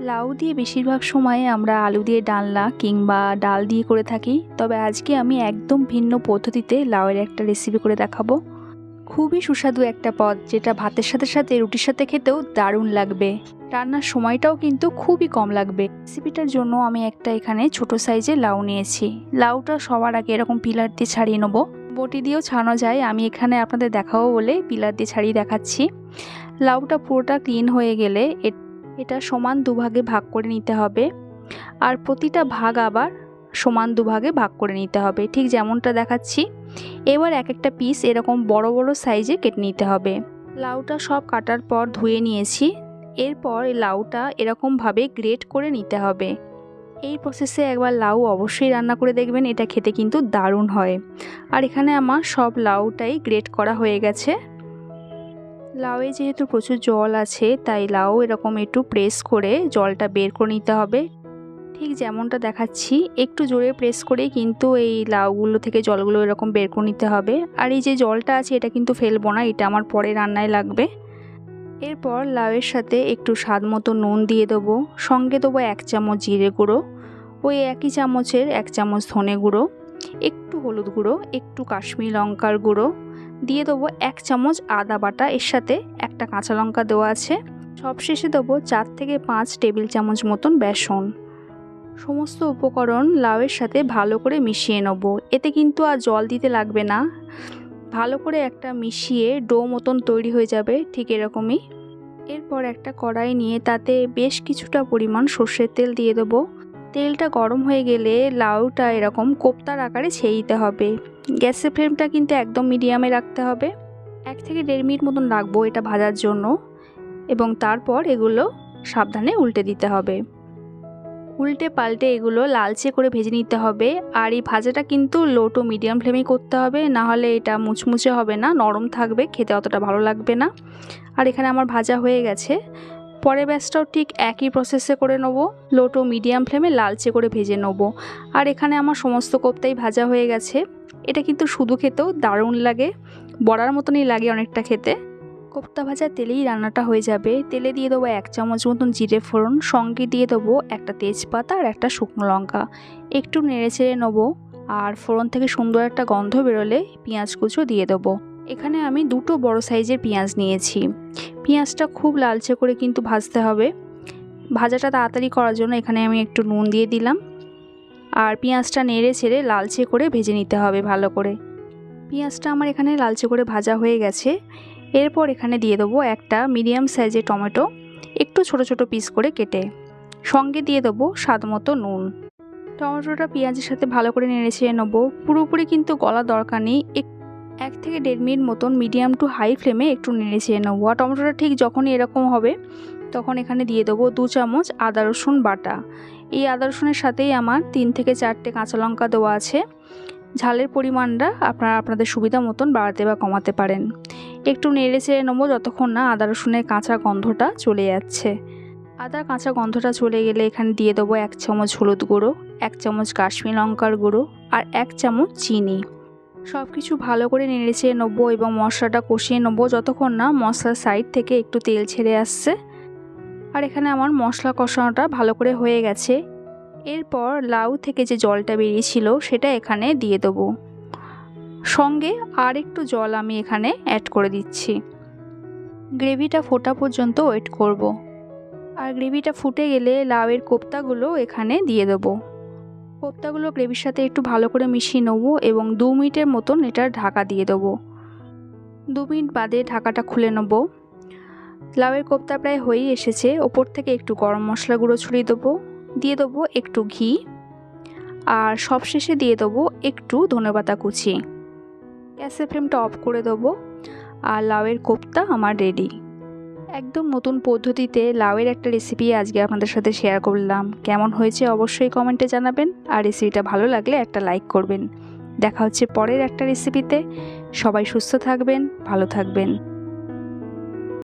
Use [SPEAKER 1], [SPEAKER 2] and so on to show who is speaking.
[SPEAKER 1] লাউ দিয়ে বেশিরভাগ সময়ে আমরা আলু দিয়ে ডালনা কিংবা ডাল দিয়ে করে থাকি, তবে আজকে আমি একদম ভিন্ন পদ্ধতিতে লাউয়ের একটা রেসিপি করে দেখাবো। খুবই সুস্বাদু একটা পদ, যেটা ভাতের সাথে সাথে রুটির সাথে খেতেও দারুণ লাগবে। রান্নার সময়টাও কিন্তু খুবই কম লাগবে। রেসিপিটার জন্য আমি একটা এখানে ছোট সাইজে লাউ নিয়েছি। লাউটা সবার আগে এরকম পিলার দিয়ে ছাড়িয়ে নেব। বটি দিয়েও ছাড়ানো যায়, আমি এখানে আপনাদের দেখাবো বলে পিলার দিয়ে ছাড়িয়ে দেখাচ্ছি। লাউটা পুরোটা ক্লিন হয়ে গেলে এ- এটা সমান দুভাগে ভাগ করে নিতে হবে। আর প্রতিটা ভাগ আবার সমান দুভাগে ভাগ করে নিতে হবে। ঠিক যেমনটা দেখাচ্ছি, এবার এক একটা পিস এরকম বড় বড় সাইজে কেটে নিতে হবে। লাউটা সব কাটার পর ধুয়ে নিয়েছি। এরপর লাউটা এরকমভাবে গ্রেট করে নিতে হবে। এই প্রসেসে একবার লাউ অবশ্যই রান্না করে দেখবেন, এটা খেতে কিন্তু দারুণ হয়। আর এখানে আমার সব লাউটাই গ্রেট করা হয়ে গেছে। লাউয়ে যেহেতু প্রচুর জল আছে, তাই লাউ এরকম একটু প্রেস করে জলটা বের করে নিতে হবে। ঠিক যেমনটা দেখাচ্ছি, একটু জোরে প্রেস করে কিন্তু এই লাউগুলো থেকে জলগুলো এরকম বের করে নিতে হবে। আর এই যে জলটা আছে, এটা কিন্তু ফেলব না, এটা আমার পরে রান্নায় লাগবে। এরপর লাউয়ের সাথে একটু স্বাদ মতো নুন দিয়ে দেবো, সঙ্গে দেবো এক চামচ জিরে গুঁড়ো, ওই একই চামচের এক চামচ ধনে গুঁড়ো, একটু হলুদ গুঁড়ো, একটু কাশ্মীর লঙ্কার গুঁড়ো দিয়ে দেবো এক চামচ আদা বাটা, এর সাথে একটা কাঁচা লঙ্কা দেওয়া আছে। সবশেষে দেবো চার থেকে পাঁচ টেবিল চামচ মতন বেসন। সমস্ত উপকরণ লাউয়ের সাথে ভালো করে মিশিয়ে নেব। এতে কিন্তু আর জল দিতে লাগবে না। ভালো করে একটা মিশিয়ে ডো মতন তৈরি হয়ে যাবে, ঠিক এরকমই। এরপর একটা কড়াই নিয়ে তাতে বেশ কিছুটা পরিমাণ সর্ষের তেল দিয়ে দেবো। তেলটা গরম হয়ে গেলে লাউটা এরকম কোপ্তার আকারে ছেয়ে দিতে হবে। গ্যাসের ফ্লেমটা কিন্তু একদম মিডিয়ামে রাখতে হবে। এক থেকে দেড় মিনিট মতন রাখব এটা ভাজার জন্য এবং তারপর এগুলো সাবধানে উল্টে দিতে হবে। উল্টে পাল্টে এগুলো লালচে করে ভেজে নিতে হবে আর এই ভাজাটা কিন্তু লো টু মিডিয়াম ফ্লেমেই করতে হবে, না হলে এটা মুচমুচে হবে না, নরম থাকবে, খেতে অতটা ভালো লাগবে না। আর এখানে আমার ভাজা হয়ে গেছে। পরের ব্যাচটাও ঠিক একই প্রসেসে করে নেব লো টু মিডিয়াম ফ্লেমে লালচে করে ভেজে নেব। আর এখানে আমার সমস্ত কোপ্তাই ভাজা হয়ে গেছে। এটা কিন্তু শুধু খেতেও দারুণ লাগে, বড়ার মতনই লাগে অনেকটা খেতে। কোপ্তা ভাজা তেলেই রান্নাটা হয়ে যাবে। তেলে দিয়ে দেবো এক চামচ মতন জিরে ফোড়ন, সঙ্গে দিয়ে দেবো একটা তেজপাতা আর একটা শুকনো লঙ্কা। একটু নেড়ে চেড়ে নেব আর ফোড়ন থেকে সুন্দর একটা গন্ধ বেরোলে পেঁয়াজ কুচো দিয়ে দেবো। এখানে আমি দুটো বড় সাইজের পেঁয়াজ নিয়েছি। পেঁয়াজটা খুব লালচে করে কিন্তু ভাজতে হবে। ভাজাটা তাড়াতাড়ি করার জন্য এখানে আমি একটু নুন দিয়ে দিলাম। আর পেঁয়াজটা নেড়ে ছেড়ে লালচে করে ভেজে নিতে হবে ভালো করে। পেঁয়াজটা আমার এখানে লালচে করে ভাজা হয়ে গেছে। এরপর এখানে দিয়ে দেবো একটা মিডিয়াম সাইজের টমেটো, একটু ছোট ছোট পিস করে কেটে। সঙ্গে দিয়ে দেবো স্বাদ মতো নুন। টমেটোটা পেঁয়াজের সাথে ভালো করে নেড়ে ছেড়ে নেব। পুরোপুরি কিন্তু গলা দরকার নেই এক থেকে দেড় মিনিট মতন মিডিয়াম টু হাই ফ্লেমে একটু নেড়ে চেড়ে নেব আর টমেটোটা ঠিক যখনই এরকম হবে, তখন এখানে দিয়ে দেবো দু চামচ আদা, রসুন বাটা। এই আদা, রসুনের সাথেই আমার তিন থেকে চারটে কাঁচা লঙ্কা দেওয়া আছে। ঝালের পরিমাণটা আপনারা আপনাদের সুবিধা মতন বাড়াতে বা কমাতে পারেন। একটু নেড়ে চেড়ে নেব যতক্ষণ না আদা, রসুনের কাঁচা গন্ধটা চলে যাচ্ছে। আদার কাঁচা গন্ধটা চলে গেলে এখানে দিয়ে দেবো এক চামচ হলুদ গুঁড়ো, এক চামচ কাশ্মীর লঙ্কার গুঁড়ো আর এক চামচ চিনি। সব কিছু ভালো করে নেড়েচেড়ে নেব এবং মশলাটা কষিয়ে নেব যতক্ষণ না মশলার সাইড থেকে একটু তেল ছেড়ে আসছে। আর এখানে আমার মশলা কষানোটা ভালো করে হয়ে গেছে। এরপর লাউ থেকে যে জলটা বেরিয়েছিল সেটা এখানে দিয়ে দেবো। সঙ্গে আর একটু জল আমি এখানে অ্যাড করে দিচ্ছি। গ্রেভিটা ফোটা পর্যন্ত ওয়েট করব। আর গ্রেভিটা ফুটে গেলে লাউয়ের কোপ্তাগুলো এখানে দিয়ে দেবো। কোপ্তাগুলো গ্রেভির সাথে একটু ভালো করে মিশিয়ে নেব এবং দু মিনিটের মতন এটা ঢাকা দিয়ে দেবো। দু মিনিট বাদে ঢাকাটা খুলে নেব। লাউয়ের কোপ্তা প্রায় হয়েই এসেছে। ওপর থেকে একটু গরম মশলা গুঁড়ো ছড়িয়ে দেবো। দিয়ে দেবো একটু ঘি। আর সবশেষে দিয়ে দেবো একটু ধনেপাতা কুচি। গ্যাসের ফ্লেমটা অফ করে দেবো। আর লাউয়ের কোপ্তা আমার রেডি। একদম নতুন পদ্ধতিতে লাউয়ের একটা রেসিপি আজকে আপনাদের সাথে শেয়ার করলাম। কেমন হয়েছে অবশ্যই কমেন্টে জানাবেন। আর রেসিপিটা ভালো লাগলে একটা লাইক করবেন। দেখা হচ্ছে পরের একটা রেসিপিতে সবাই সুস্থ থাকবেন, ভালো থাকবেন।